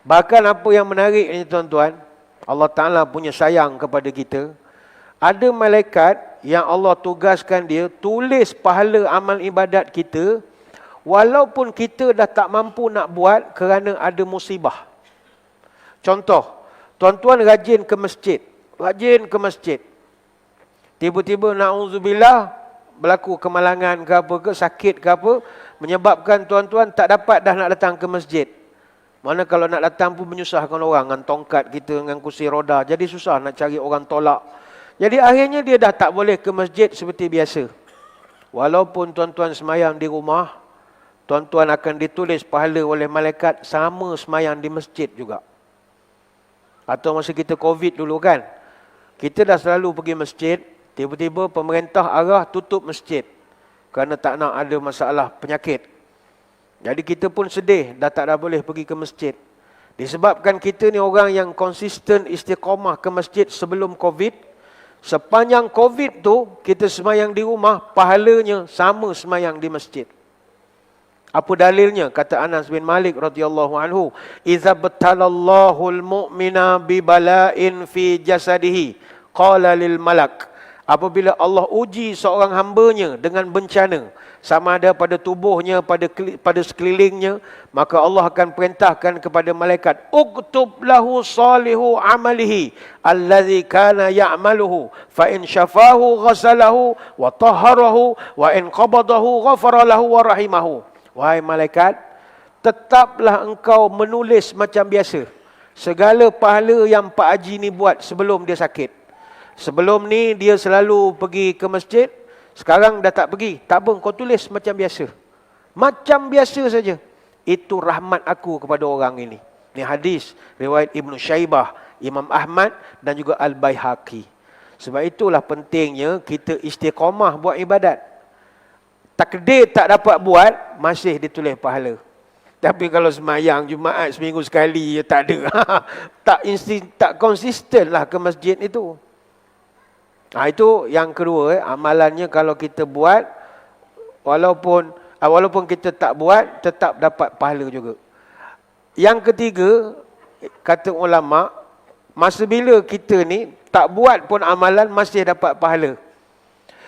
Bahkan apa yang menarik ini tuan-tuan, Allah Ta'ala punya sayang kepada kita. Ada malaikat yang Allah tugaskan dia tulis pahala amal ibadat kita walaupun kita dah tak mampu nak buat kerana ada musibah. Contoh, tuan-tuan rajin ke masjid. Rajin ke masjid. Tiba-tiba na'udzubillah berlaku kemalangan ke apa ke, sakit ke apa, menyebabkan tuan-tuan tak dapat dah nak datang ke masjid. Mana kalau nak datang pun menyusahkan orang dengan tongkat kita, dengan kursi roda. Jadi susah nak cari orang tolak. Jadi akhirnya dia dah tak boleh ke masjid seperti biasa. Walaupun tuan-tuan semayang di rumah, tuan-tuan akan ditulis pahala oleh malaikat sama semayang di masjid juga. Atau masa kita COVID dulu kan, kita dah selalu pergi masjid, tiba-tiba pemerintah arah tutup masjid. Kerana tak nak ada masalah penyakit. Jadi kita pun sedih, dah tak dah boleh pergi ke masjid. Disebabkan kita ni orang yang konsisten istiqamah ke masjid sebelum COVID, Sepanjang COVID tu, kita semayang di rumah, pahalanya sama semayang di masjid. Apa dalilnya? Kata Anas bin Malik radhiyallahu anhu, "Idza batalallahu al-mu'mina bi bala'in fi jasadihi, qala lil malak." Apabila Allah uji seorang hambanya dengan bencana, sama ada pada tubuhnya pada pada sekelilingnya maka Allah akan perintahkan kepada malaikat uktub lahu salihu amalihi allazi kana ya'maluhu fa in syafahu ghasalahu wa tahharahu wa in qabadahu ghafara lahu wa rahimahu. Wahai malaikat tetaplah engkau menulis macam biasa. Segala pahala yang Pak Haji ni buat sebelum dia sakit. Sebelum ni dia selalu pergi ke masjid sekarang dah tak pergi. Tak apa, kau tulis macam biasa. Macam biasa saja. Itu rahmat aku kepada orang ini. Ini hadis riwayat Ibn Syaibah, Imam Ahmad dan juga Al-Bayhaqi. Sebab itulah pentingnya kita istiqamah buat ibadat. Takdir tak dapat buat, masih ditulis pahala. Tapi kalau semayang Jumaat seminggu sekali, ya tak ada. tak, tak konsisten lah ke masjid itu. Nah itu yang kedua, eh, amalannya kalau kita buat, walaupun ah, walaupun kita tak buat, tetap dapat pahala juga. Yang ketiga, kata ulama, masa bila kita ni tak buat pun amalan masih dapat pahala.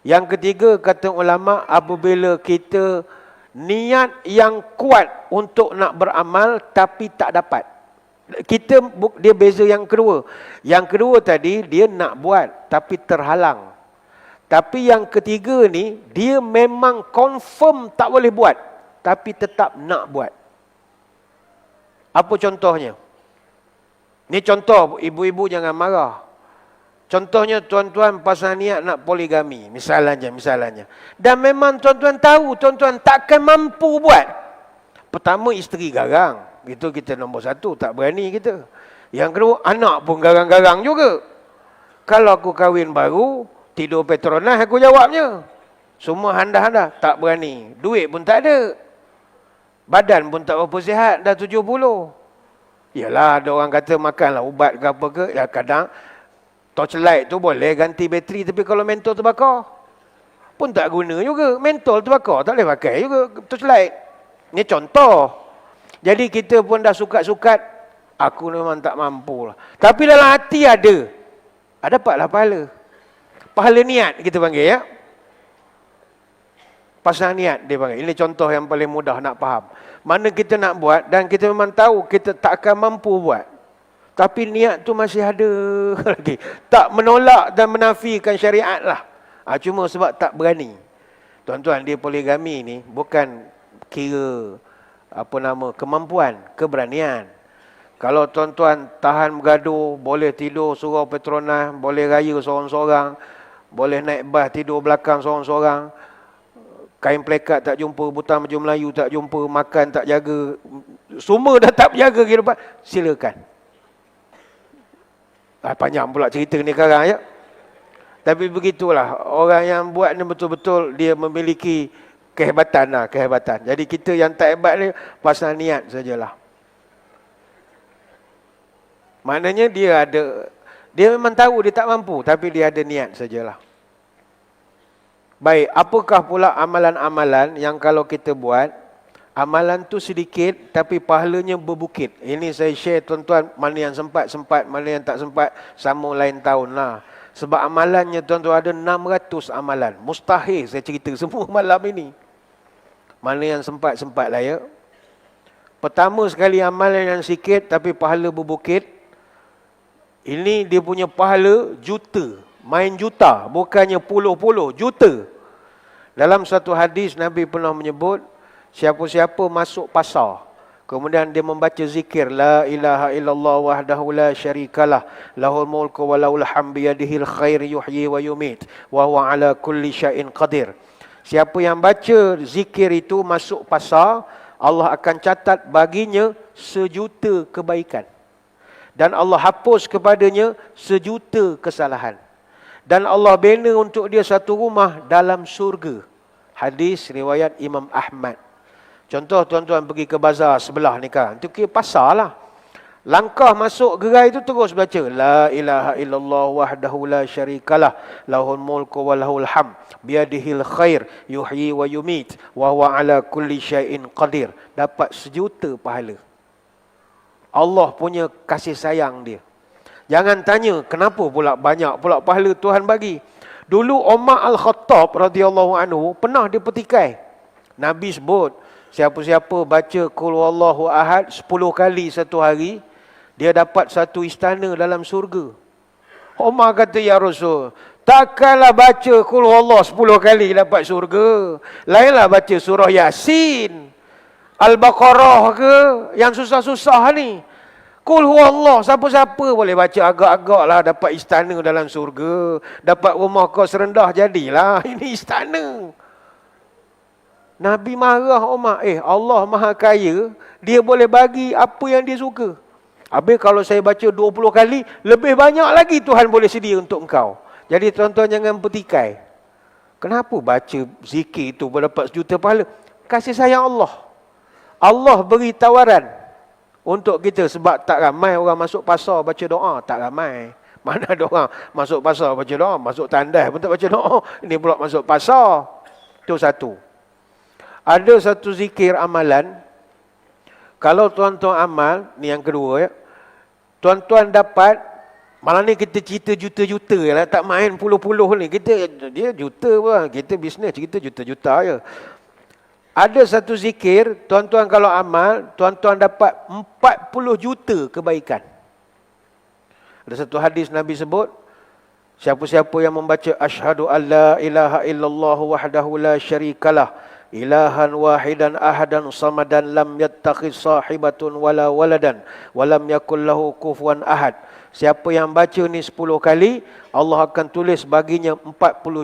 Yang ketiga, kata ulama, apabila kita niat yang kuat untuk nak beramal tapi tak dapat kita dia beza yang kedua. Yang kedua tadi dia nak buat tapi terhalang. Tapi yang ketiga ni dia memang confirm tak boleh buat tapi tetap nak buat. Apa contohnya? Ni contoh ibu-ibu jangan marah. Contohnya tuan-tuan pasal niat nak poligami. Misalnya, misalnya. Dan memang tuan-tuan tahu tuan-tuan takkan mampu buat. Pertama isteri garang. Itu kita nombor satu, tak berani kita. Yang kedua, anak pun garang-garang juga. Kalau aku kahwin baru, tidur Petronas aku jawabnya. Semua handa-handa, tak berani. Duit pun tak ada. Badan pun tak berapa sihat, dah tujuh puluh. Yalah, ada orang kata makanlah ubat ke apa ke. Ya kadang, torchlight tu boleh ganti bateri. Tapi kalau mentol terbakar, pun tak guna juga. Mentol terbakar, tak boleh pakai juga torchlight. Ini contoh. Jadi kita pun dah sukat-sukat, aku memang tak mampu lah. Tapi dalam hati ada. Ada dapatlah pahala. Pahala niat kita panggil ya. Pasal niat dia panggil. Ini contoh yang paling mudah nak faham. Mana kita nak buat dan kita memang tahu kita tak akan mampu buat. Tapi niat tu masih ada lagi. Tak menolak dan menafikan syariat lah. Ha, cuma sebab tak berani. Tuan-tuan, dia poligami ni bukan kira apa nama kemampuan, keberanian. Kalau tuan-tuan tahan bergaduh, boleh tidur surau Petronas, boleh raya seorang-seorang, boleh naik bas tidur belakang seorang-seorang, kain plekat tak jumpa, butang baju Melayu tak jumpa, makan tak jaga, semua dah tak jaga kehidupan, silakan. Ah, panjang pula cerita ni sekarang ya. Tapi begitulah, orang yang buat ni betul-betul dia memiliki kehebatan lah, kehebatan. Jadi kita yang tak hebat ni pasal niat sajalah. Maknanya dia ada, dia memang tahu dia tak mampu, tapi dia ada niat sajalah. Baik, apakah pula amalan-amalan yang kalau kita buat, Amalan tu sedikit tapi pahalanya berbukit. Ini saya share tuan-tuan mana yang sempat-sempat, mana yang tak sempat sama lain tahun lah. Sebab amalannya tuan-tuan ada 600 amalan. Mustahil saya cerita semua malam ini. Mana yang sempat-sempat lah ya. Pertama sekali amalan yang sikit tapi pahala berbukit. Ini dia punya pahala juta. Main juta. Bukannya puluh-puluh. Juta. Dalam satu hadis Nabi pernah menyebut siapa-siapa masuk pasar kemudian dia membaca zikir la ilaha illallah wahdahu la syarikalah lahul mulku wa lahul hamdu yadihil khair yuhyi wa yumit wa huwa ala kulli syai'in qadir siapa yang baca zikir itu masuk pasar Allah akan catat baginya sejuta kebaikan dan Allah hapus kepadanya sejuta kesalahan dan Allah bina untuk dia satu rumah dalam surga hadis riwayat Imam Ahmad Contoh tuan-tuan pergi ke bazar sebelah ni kan. Itu pasar lah. Langkah masuk gerai itu terus baca. La ilaha illallah wahdahu la syarikalah. Lahul mulku wa lahul ham. Biadihil khair. Yuhyi wa yumit. Wa huwa ala kulli syai'in qadir. Dapat sejuta pahala. Allah punya kasih sayang dia. Jangan tanya kenapa pula banyak pula pahala Tuhan bagi. Dulu Umar Al-Khattab radhiyallahu anhu pernah dipetikai. Nabi sebut, Siapa-siapa baca Qul Wallahu Ahad 10 kali satu hari, dia dapat satu istana dalam surga. Umar kata, Ya Rasul, takkanlah baca Qul Wallahu 10 kali dapat surga. Lainlah baca surah Yasin, Al-Baqarah ke, yang susah-susah ni. Qul Allah, siapa-siapa boleh baca agak-agak lah dapat istana dalam surga. Dapat rumah kau serendah jadilah. Ini istana. Nabi marah Umar, eh Allah maha kaya, dia boleh bagi apa yang dia suka. Habis kalau saya baca 20 kali, lebih banyak lagi Tuhan boleh sedia untuk engkau. Jadi tuan-tuan jangan petikai. Kenapa baca zikir itu berdapat sejuta pahala? Kasih sayang Allah. Allah beri tawaran untuk kita sebab tak ramai orang masuk pasar baca doa. Tak ramai. Mana ada orang masuk pasar baca doa, masuk tandai pun tak baca doa. Ini pula masuk pasar. Itu satu. Ada satu zikir amalan. Kalau tuan-tuan amal, ni yang kedua ya. Tuan-tuan dapat, malam ni kita cerita juta-juta lah. Tak main puluh-puluh ni. Kita, dia juta pun. Kita bisnes, kita juta-juta ya. Ada satu zikir, tuan-tuan kalau amal, tuan-tuan dapat 40 juta kebaikan. Ada satu hadis Nabi sebut, siapa-siapa yang membaca asyhadu alla ilaha illallah wahdahu la syarikalah ilahan wahidan ahadan samadan lam yattakhiz sahibatun wala waladan walam yakul lahu kufuwan ahad. Siapa yang baca ni 10 kali Allah akan tulis baginya 40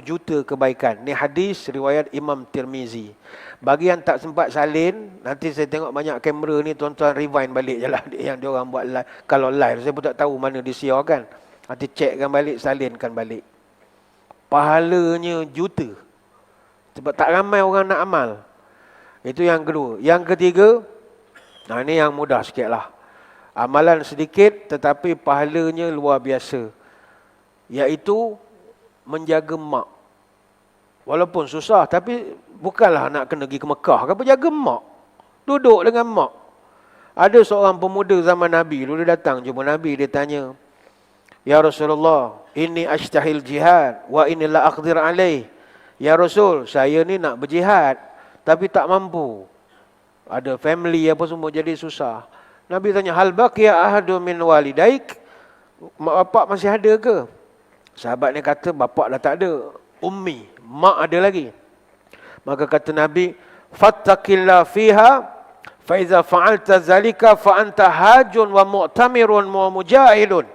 juta kebaikan. Ni hadis riwayat Imam Tirmizi. Bagi yang tak sempat salin nanti saya tengok banyak kamera ni tuan-tuan rewind balik je lah yang dia orang buat live. Kalau live saya pun tak tahu mana disiarkan nanti checkkan balik salinkan balik. Pahalanya juta sebab tak ramai orang nak amal. Itu yang kedua. Yang ketiga, nah ini yang mudah sikit lah. Amalan sedikit tetapi pahalanya luar biasa. Iaitu menjaga mak. Walaupun susah tapi bukanlah nak kena pergi ke Mekah. Kenapa jaga mak? Duduk dengan mak. Ada seorang pemuda zaman Nabi. Lalu dia datang jumpa Nabi. Dia tanya. Ya Rasulullah. Ini ashtahil jihad. Wa inilah akhdir alaih. Ya Rasul, saya ni nak berjihad tapi tak mampu. Ada family apa semua jadi susah. Nabi tanya, "Hal baqiya ahadu min walidaik?" Mak bapak masih ada ke? Sahabat ni kata, "Bapak dah tak ada. Ummi, mak ada lagi." Maka kata Nabi, "Fattaqillah fiha fa iza fa'alta zalika fa anta hajun wa mu'tamirun wa mujahidun."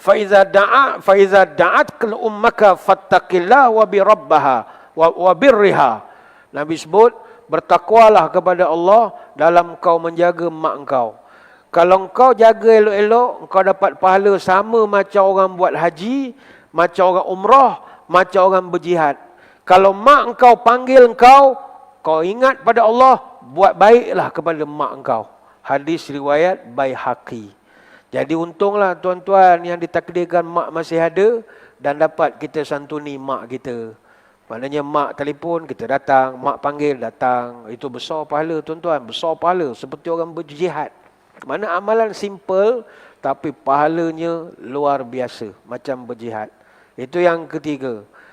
Faiza da'a faiza da'at kal ummaka fattaqillah wa bi rabbaha wa birriha. Nabi sebut bertakwalah kepada Allah dalam kau menjaga mak engkau kalau engkau jaga elok-elok engkau dapat pahala sama macam orang buat haji macam orang umrah macam orang berjihad. Kalau mak engkau panggil engkau kau ingat pada Allah buat baiklah kepada mak engkau hadis riwayat Baihaqi jadi untunglah tuan-tuan yang ditakdirkan mak masih ada dan dapat kita santuni mak kita. Maknanya mak telefon, kita datang. Mak panggil, datang. Itu besar pahala tuan-tuan. Besar pahala. Seperti orang berjihad. Mana amalan simple, tapi pahalanya luar biasa. Macam berjihad. Itu yang ketiga.